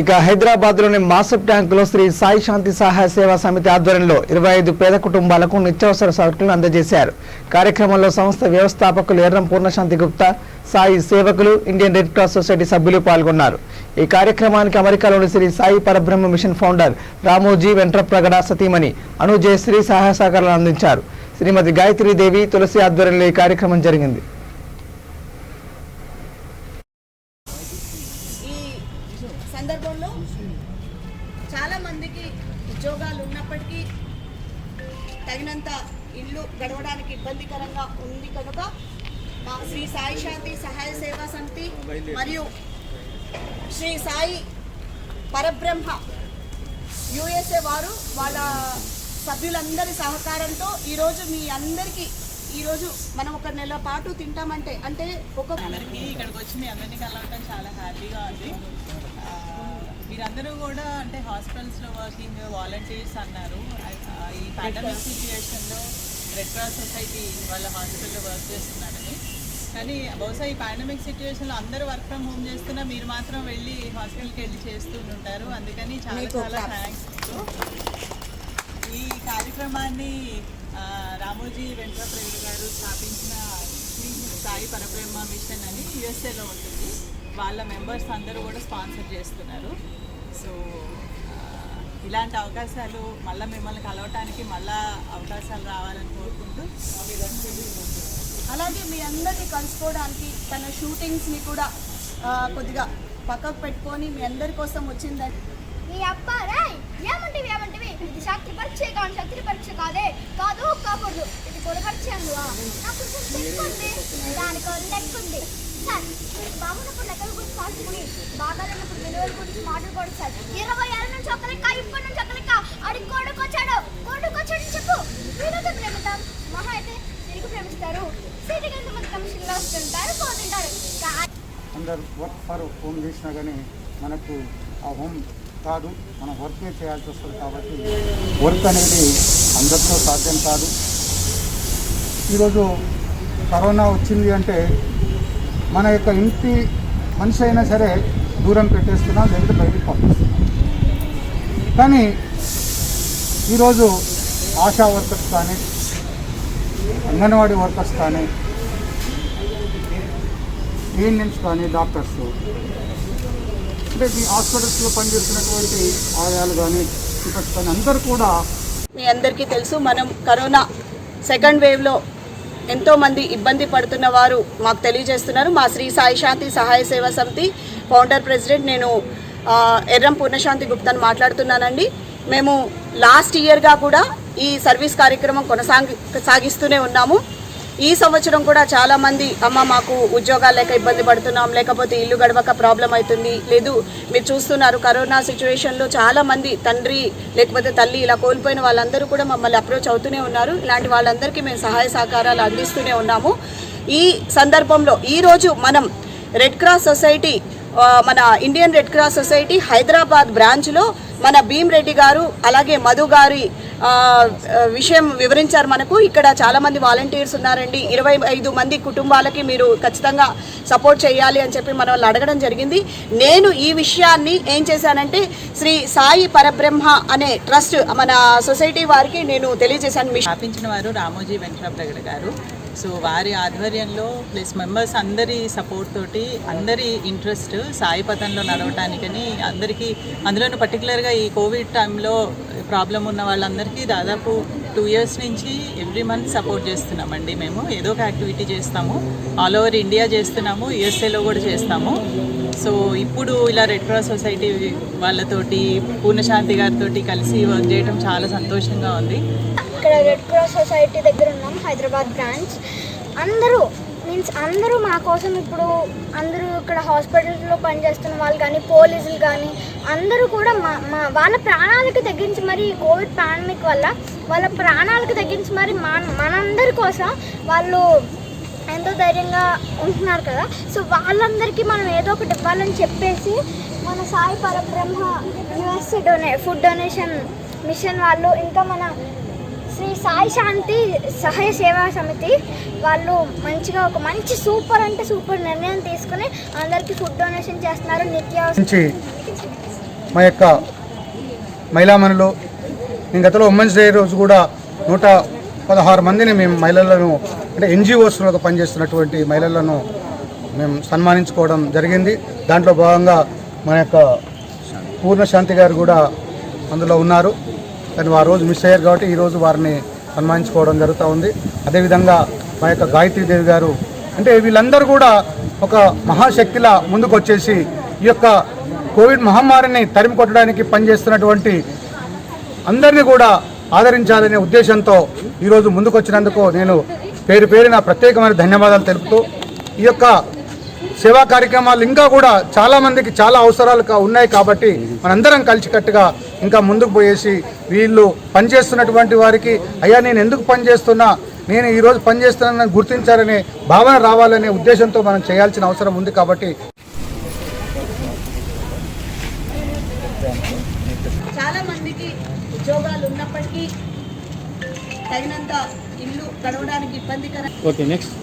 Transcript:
ఇక హైదరాబాద్లోని మాసప్ ట్యాంక్లో శ్రీ సాయి శాంతి సహాయ సేవా సమితి ఆధ్వర్యంలో ఇరవై ఐదు పేద కుటుంబాలకు నిత్యావసర సరుకులను అందజేశారు. కార్యక్రమంలో సంస్థ వ్యవస్థాపకులు ఎర్రం పూర్ణశాంతి గుప్తా సాయి సేవకులు ఇండియన్ రెడ్ క్రాస్ సొసైటీ సభ్యులు పాల్గొన్నారు. ఈ కార్యక్రమానికి అమెరికాలోని శ్రీ సాయి పరబ్రహ్మ మిషన్ ఫౌండర్ రామోజీ వెంట్రప్రగడ సతీమణి అనుజయశ్రీ సహాయ సహకారాలు అందించారు. శ్రీమతి గాయత్రీదేవి తులసి ఆధ్వర్యంలో ఈ కార్యక్రమం జరిగింది ఈ సందర్భంలో చాలా మందికి ఉద్యోగాలు ఉన్నప్పటికీ తగినంత ఇల్లు గడవడానికి ఇబ్బందికరంగా ఉంది కనుక మా శ్రీ సాయి శాంతి సహాయ సేవా సమితి మరియు శ్రీ సాయి పరబ్రహ్మ యుఎస్ఏ వారు వాళ్ళ సభ్యులందరి సహకారంతో ఈరోజు మీ అందరికీ ఈరోజు మనం ఒక నెల పాటు తింటామంటే అంటే ఒక అందరికీ ఇక్కడికి వచ్చి మీ అందరినీ కలవటం చాలా హ్యాపీగా ఉంది. మీరందరూ కూడా అంటే హాస్పిటల్స్లో వర్కింగ్ వాలంటీర్స్ అన్నారు. ఈ పాండమిక్ సిచ్యువేషన్లో రెడ్ క్రాస్ సొసైటీ వాళ్ళ హాస్పిటల్లో వర్క్ చేస్తున్నారని. కానీ బహుశా ఈ పాండమిక్ సిచ్యువేషన్లో అందరూ వర్క్ ఫ్రమ్ హోమ్ చేస్తున్నా మీరు మాత్రం వెళ్ళి హాస్పిటల్కి వెళ్ళి చేస్తూ ఉంటారు. అందుకని చాలా చాలా. థ్యాంక్స్ ఈ కార్యక్రమాన్ని రామోజీ వెంకటప్రగడ్ గారు స్థాపించిన సాయి పరబ్రహ్మ మిషన్ అని యుఎస్ఏలో ఉంటుంది. వాళ్ళ మెంబర్స్ అందరూ కూడా స్పాన్సర్ చేస్తున్నారు. సో ఇలాంటి అవకాశాలు మళ్ళీ మిమ్మల్ని కలవటానికి మళ్ళా అవకాశాలు రావాలని కోరుకుంటూ అలాగే మీ అందరినీ కలుసుకోవడానికి తన షూటింగ్స్ని కూడా కొద్దిగా పక్కకు పెట్టుకొని మీ అందరి కోసం వచ్చిందని అప్ప రాయ్ ఏమంటివి ఏమంటివి? ఇది శక్తి పరీక్ష కాదు శక్తి పరీక్ష కాదే. కాదు కాకూడదు. ఇది కూడా పరీక్ష అందువా నాకు దానికి ఒక లెక్క ఉంది సార్ బాగున్నప్పుడు లెక్కల గురించి మాట్లాడుకుని బాగా విలువల గురించి మాట్లాడుకోండి సార్. ఇరవై ఏళ్ళ నుంచి ఒక ఇప్పటి నుంచి అడిగి చెప్పు. వీళ్ళతో ప్రేమితాం మహా అయితే తిరిగి ప్రేమిస్తారు. ఎంతమంది కమిషన్లో వస్తుంటారు పోతుంటారు. అందరు వర్క్ ఫర్ హోమ్ చేసినా కానీ మనకు ఆ హోమ్ కాదు మనం వర్కే చేయాల్సి వస్తుంది కాబట్టి వర్క్ అనేది అందరితో సాధ్యం కాదు. ఈరోజు కరోనా వచ్చింది అంటే మన యొక్క ఇంటి మనిషి అయినా సరే దూరం పెట్టేస్తున్నాం లేకపోతే బయటికి పంపిస్తున్నాం. కానీ ఈరోజు ఆశా వర్కర్స్ కానీ అంగన్వాడీ వర్కర్స్ కానీ ఏఎన్ఎంస్ కానీ డాక్టర్స్ అంటే ఈ హాస్పిటల్స్లో పనిచేస్తున్నటువంటి ఆయాలు కానీ టీచర్స్ కానీ అందరూ కూడా మీ అందరికీ తెలుసు మనం కరోనా సెకండ్ వేవ్లో ఎంతో మంది ఇబ్బంది పడుతున్న వారు మాకు తెలియజేస్తున్నారు. మా శ్రీ సాయి శాంతి సహాయ సేవా సమితి ఫౌండర్ ప్రెసిడెంట్ నేను ఎర్రం పూర్ణశాంతి గుప్తాను మాట్లాడుతున్నానండి. మేము లాస్ట్ ఇయర్గా కూడా ఈ సర్వీస్ కార్యక్రమం కొనసాగి సాగిస్తూనే ఉన్నాము. ఈ సంవత్సరం కూడా చాలా మంది అమ్మ మాకు ఉద్యోగాలు లేక ఇబ్బంది పడుతున్నాం లేకపోతే ఇల్లు గడవక ప్రాబ్లం అవుతుంది. లేదు మీరు చూస్తున్నారు కరోనా సిచ్యువేషన్లో చాలా మంది తండ్రి లేకపోతే తల్లి ఇలా కోల్పోయిన వాళ్ళందరూ కూడా మమ్మల్ని అప్రోచ్ అవుతూనే ఉన్నారు. ఇలాంటి వాళ్ళందరికీ మేము సహాయ సహకారాలు అందిస్తూనే ఉన్నాము. ఈ సందర్భంలో ఈరోజు మనం రెడ్ క్రాస్ సొసైటీ మన Indian Red Cross Society Hyderabad బ్రాంచ్లో మన భీమ్ రెడ్డి గారు అలాగే మధు గారి విషయం వివరించారు మనకు. ఇక్కడ చాలామంది వాలంటీర్స్ ఉన్నారండి. ఇరవై ఐదు మంది కుటుంబాలకి మీరు ఖచ్చితంగా సపోర్ట్ చేయాలి అని చెప్పి మన వాళ్ళు అడగడం జరిగింది. నేను ఈ విషయాన్ని ఏం చేశానంటే శ్రీ సాయి పరబ్రహ్మ అనే ట్రస్ట్ మన సొసైటీ వారికి నేను తెలియజేశాను. స్థాపించిన వారు రామోజీ వెంకటప్రగడ్ గారు. సో వారి ఆధ్వర్యంలో ప్లస్ మెంబర్స్ అందరి సపోర్ట్ తోటి అందరి ఇంట్రెస్ట్ సాయి పథంలో నడవటానికని అందరికీ అందులోనూ పర్టికులర్గా ఈ కోవిడ్ టైంలో ప్రాబ్లం ఉన్న వాళ్ళందరికీ దాదాపు టూ ఇయర్స్ నుంచి ఎవ్రీ మంత్ సపోర్ట్ చేస్తున్నామండి మేము. ఏదో ఒక యాక్టివిటీ చేస్తాము. ఆల్ ఓవర్ ఇండియా చేస్తున్నాము యుఎస్ఏలో కూడా చేస్తాము. సో ఇప్పుడు ఇలా రెడ్ క్రాస్ సొసైటీ వాళ్ళతోటి పూర్ణశాంతి గారితో కలిసి వర్క్ చేయడం చాలా సంతోషంగా ఉంది. ఇక్కడ రెడ్ క్రాస్ సొసైటీ దగ్గర ఉన్నాం హైదరాబాద్ బ్రాంచ్. అందరూ మీన్స్ అందరూ మా కోసం ఇప్పుడు అందరూ ఇక్కడ హాస్పిటల్స్లో పనిచేస్తున్న వాళ్ళు కానీ పోలీసులు కానీ అందరూ కూడా మా మా వాళ్ళ ప్రాణాలకు తగ్గించి మరి ఈ కోవిడ్ పాండమిక్ వల్ల వాళ్ళ ప్రాణాలకు తగ్గించి మరి మన మనందరి కోసం వాళ్ళు ఎంతో ధైర్యంగా ఉంటున్నారు కదా. సో వాళ్ళందరికీ మనం ఏదో ఒకటి ఇవ్వాలని చెప్పేసి మన సాయి పరబ్రహ్మ యూఎస్ఏ డొనే ఫుడ్ డొనేషన్ మిషన్ వాళ్ళు ఇంకా మన శ్రీ సాయి శాంతి సహాయ సేవా సమితి వాళ్ళు మంచిగా ఒక మంచి సూపర్ అంటే సూపర్ నిర్ణయం తీసుకుని అందరికీ ఫుడ్ డొనేషన్ చేస్తున్నారు నిత్యావసర మా యొక్క మహిళామణులు. నేను గతంలో ఉమెన్స్ డే రోజు కూడా నూట పదహారు మందిని మేము మహిళలను అంటే ఎన్జిఓస్లో పనిచేస్తున్నటువంటి మహిళలను మేము సన్మానించుకోవడం జరిగింది. దాంట్లో భాగంగా మన యొక్క పూర్ణశాంతి గారు కూడా అందులో ఉన్నారు. కానీ ఆ రోజు మిస్ అయ్యారు కాబట్టి ఈరోజు వారిని సన్మానించుకోవడం జరుగుతూ ఉంది. అదేవిధంగా మా యొక్క గాయత్రీదేవి గారు అంటే వీళ్ళందరూ కూడా ఒక మహాశక్తిలా ముందుకు వచ్చేసి ఈ యొక్క కోవిడ్ మహమ్మారిని తరిమి కొట్టడానికి పనిచేస్తున్నటువంటి అందరినీ కూడా ఆదరించాలనే ఉద్దేశంతో ఈరోజు ముందుకొచ్చినందుకు నేను పేరు పేరున ప్రత్యేకమైన ధన్యవాదాలు తెలుపుతూ ఈ యొక్క సేవా కార్యక్రమాలు ఇంకా కూడా చాలా మందికి చాలా అవసరాలు ఉన్నాయి కాబట్టి మనందరం కలిసికట్టుగా ఇంకా ముందుకు పోయేసి వీళ్ళు పనిచేస్తున్నటువంటి వారికి అయ్యా నేను ఎందుకు పనిచేస్తున్నా? నేను ఈరోజు పనిచేస్తున్నానని గుర్తించాలనే భావన రావాలనే ఉద్దేశంతో మనం చేయాల్సిన అవసరం ఉంది కాబట్టి చాలా మందికి ఉద్యోగాలు ఉన్నప్పటికీ తగినంత ఇల్లు గడవడానికి ఇబ్బందికర ఓకే నెక్స్ట్